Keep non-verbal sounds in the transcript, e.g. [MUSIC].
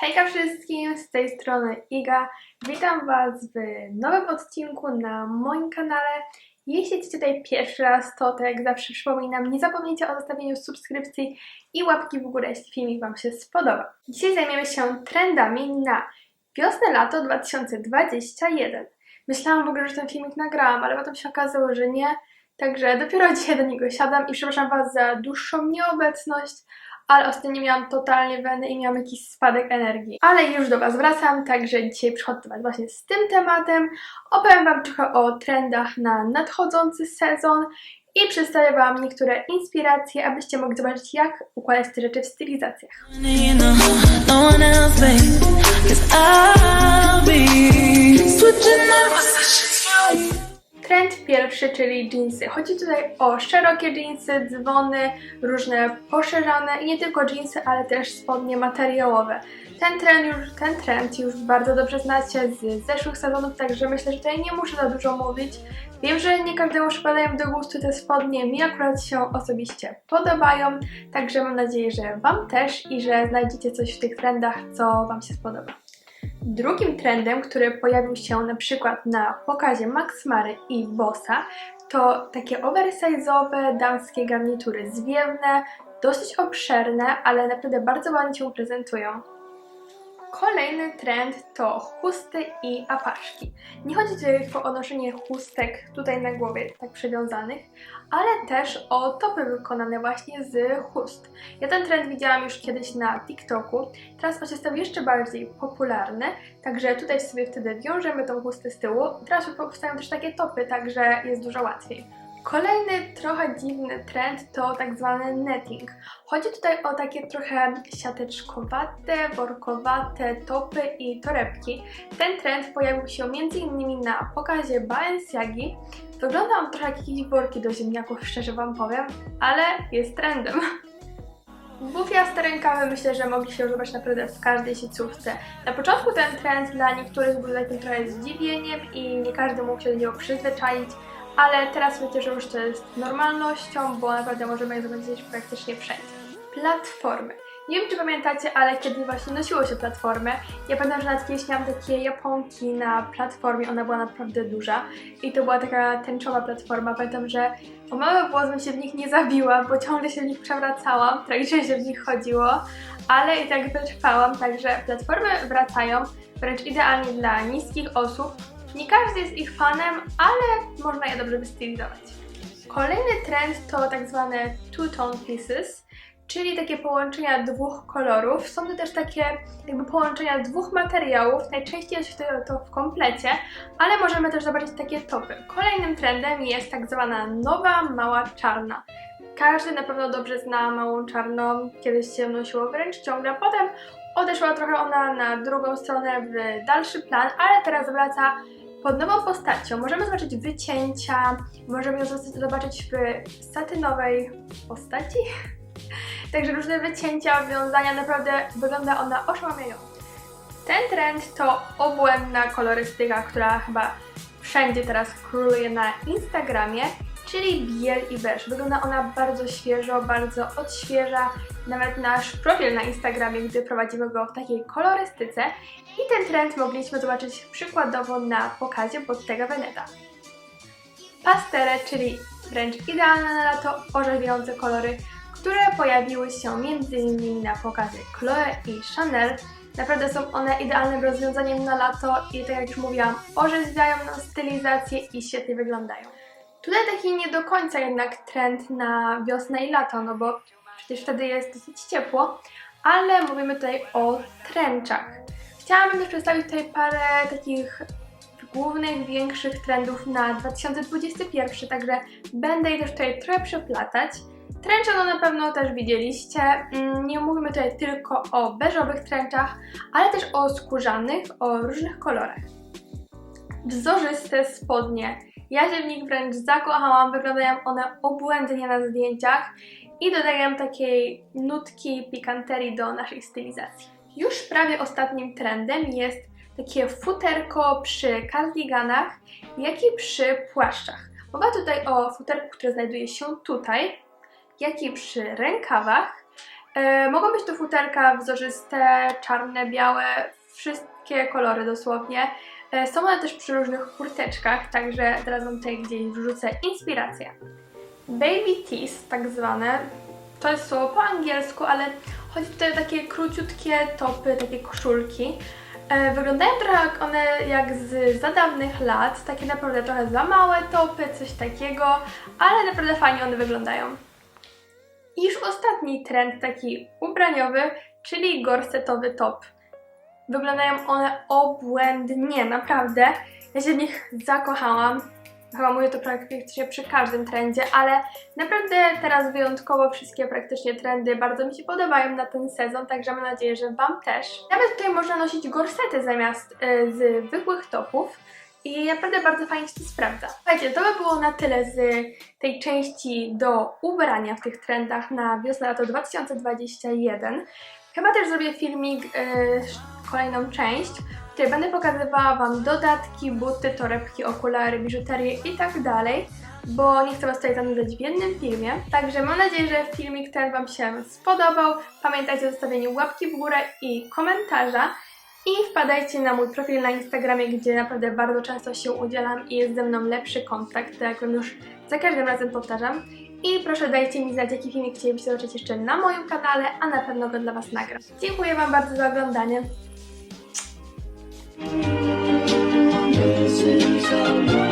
Hejka wszystkim, z tej strony Iga. Witam Was w nowym odcinku na moim kanale. Jeśli jesteście tutaj pierwszy raz, to tak jak zawsze przypominam, nie zapomnijcie o zostawieniu subskrypcji i łapki w górę, jeśli filmik Wam się spodoba. Dzisiaj zajmiemy się trendami na wiosnę-lato 2021. Myślałam w ogóle, że ten filmik nagrałam, ale potem się okazało, że nie. Także dopiero dzisiaj do niego siadam i przepraszam Was za dłuższą nieobecność, ale ostatnio miałam totalnie wenę i miałam jakiś spadek energii. Ale już do Was wracam, także dzisiaj przychodzę do Was właśnie z tym tematem. Opowiem Wam trochę o trendach na nadchodzący sezon i przedstawię Wam niektóre inspiracje, abyście mogli zobaczyć, jak układać te rzeczy w stylizacjach. Pierwszy, czyli jeansy. Chodzi tutaj o szerokie jeansy, dzwony, różne poszerzane i nie tylko jeansy, ale też spodnie materiałowe. Ten trend już, ten trend już bardzo dobrze znacie z zeszłych sezonów, także myślę, że tutaj nie muszę za dużo mówić. Wiem, że nie każdemu przypadają do gustu te spodnie, mi akurat się osobiście podobają, także mam nadzieję, że Wam też i że znajdziecie coś w tych trendach, co Wam się spodoba. Drugim trendem, który pojawił się na przykład na pokazie Max Mary i Bossa, to takie oversize'owe damskie garnitury zwiewne, dosyć obszerne, ale naprawdę bardzo ładnie się prezentują. Kolejny trend to chusty i apaszki. Nie chodzi tylko o noszenie chustek tutaj na głowie, tak przywiązanych, ale też o topy wykonane właśnie z chust. Ja ten trend widziałam już kiedyś na TikToku, teraz on się stał jeszcze bardziej popularny, także tutaj sobie wtedy wiążemy tą chustę z tyłu. Teraz powstają też takie topy, także jest dużo łatwiej. Kolejny trochę dziwny trend to tak zwany netting. Chodzi tutaj o takie trochę siateczkowate, workowate topy i torebki. Ten trend pojawił się m.in. na pokazie Balenciagi. Wygląda on trochę jak jakieś worki do ziemniaków, szczerze Wam powiem, ale jest trendem. [LAUGHS] Bufiaste rękawy myślę, że mogli się używać naprawdę w każdej sieciówce. Na początku ten trend dla niektórych był takim trochę zdziwieniem i nie każdy mógł się do niego przyzwyczaić, ale teraz myślę, że już to jest normalnością, bo naprawdę możemy je zobaczyć praktycznie wszędzie. Platformy. Nie wiem, czy pamiętacie, ale kiedy właśnie nosiło się platformę, ja pamiętam, że nawet kiedyś miałam takie japonki na platformie, ona była naprawdę duża i to była taka tęczowa platforma. Pamiętam, że o mały włos bym się w nich nie zabiła, bo ciągle się w nich przewracałam, tragicznie się w nich chodziło, ale i tak wytrwałam, także platformy wracają wręcz idealnie dla niskich osób. Nie każdy jest ich fanem, ale można je dobrze wystylizować. Kolejny trend to tak zwane two-tone pieces, czyli takie połączenia dwóch kolorów. Są to też takie jakby połączenia dwóch materiałów, najczęściej jest to, to w komplecie, ale możemy też zobaczyć takie topy. Kolejnym trendem jest tak zwana nowa mała czarna. Każdy na pewno dobrze zna małą czarną, kiedyś się nosiło wręcz ciągle, potem odeszła trochę ona na drugą stronę w dalszy plan, ale teraz wraca pod nową postacią. Możemy zobaczyć wycięcia, możemy ją zobaczyć w satynowej postaci. [LAUGHS] Także różne wycięcia, wiązania, naprawdę wygląda ona oszałamiająco. Ten trend to obłędna kolorystyka, która chyba wszędzie teraz króluje na Instagramie, czyli biel i beż. Wygląda ona bardzo świeżo, bardzo odświeża nawet nasz profil na Instagramie, gdy prowadzimy go w takiej kolorystyce. I ten trend mogliśmy zobaczyć przykładowo na pokazie Bottega Veneta. Pastele, czyli wręcz idealne na lato, orzeźwiające kolory, które pojawiły się m.in. na pokazie Chloe i Chanel. Naprawdę są one idealnym rozwiązaniem na lato i tak jak już mówiłam, orzeźwiają nam stylizację i świetnie wyglądają. Tutaj taki nie do końca jednak trend na wiosnę i lato, no bo przecież wtedy jest dosyć ciepło, ale mówimy tutaj o trenczach. Chciałabym też przedstawić tutaj parę takich głównych, większych trendów na 2021, także będę je też tutaj trochę przeplatać. Trencze no na pewno też widzieliście. Mm, Nie mówimy tutaj tylko o beżowych trenczach, ale też o skórzanych, o różnych kolorach. Wzorzyste spodnie. Ja się w nich wręcz zakochałam, wyglądają one obłędnie na zdjęciach i dodają takiej nutki pikanterii do naszej stylizacji. Już prawie ostatnim trendem jest takie futerko przy kardiganach, jak i przy płaszczach. Mowa tutaj o futerku, które znajduje się tutaj, jak i przy rękawach. E, mogą być to futerka wzorzyste, czarne, białe, wszystkie kolory dosłownie. E, są one też przy różnych kurteczkach, także teraz Wam tutaj gdzieś wrzucę inspirację. Baby tees, tak zwane, to jest słowo po angielsku, ale chodzi tutaj o takie króciutkie topy, takie koszulki. E, Wyglądają trochę jak one jak z za dawnych lat, takie naprawdę trochę za małe topy, coś takiego, ale naprawdę fajnie one wyglądają. I już ostatni trend taki ubraniowy, czyli gorsetowy top. Wyglądają one obłędnie, naprawdę. Ja się w nich zakochałam. Chyba mówię to praktycznie przy każdym trendzie, ale naprawdę teraz wyjątkowo wszystkie praktycznie trendy bardzo mi się podobają na ten sezon, także mam nadzieję, że Wam też. Nawet tutaj można nosić gorsety zamiast y, zwykłych topów. I naprawdę bardzo fajnie się to sprawdza. Słuchajcie, to by było na tyle z tej części do ubrania w tych trendach na wiosnę-lato 2021. Chyba też zrobię filmik, y, kolejną część, w której będę pokazywała Wam dodatki, buty, torebki, okulary, biżuterię i tak dalej, bo nie chcę Was tutaj zanudzać w jednym filmie. Także mam nadzieję, że filmik ten Wam się spodobał. Pamiętajcie o zostawieniu łapki w górę i komentarza. I wpadajcie na mój profil na Instagramie, gdzie naprawdę bardzo często się udzielam i jest ze mną lepszy kontakt, tak jak już za każdym razem powtarzam. I proszę dajcie mi znać, jaki filmik chcielibyście zobaczyć jeszcze na moim kanale, a na pewno go dla Was nagram. Dziękuję Wam bardzo za oglądanie. This is our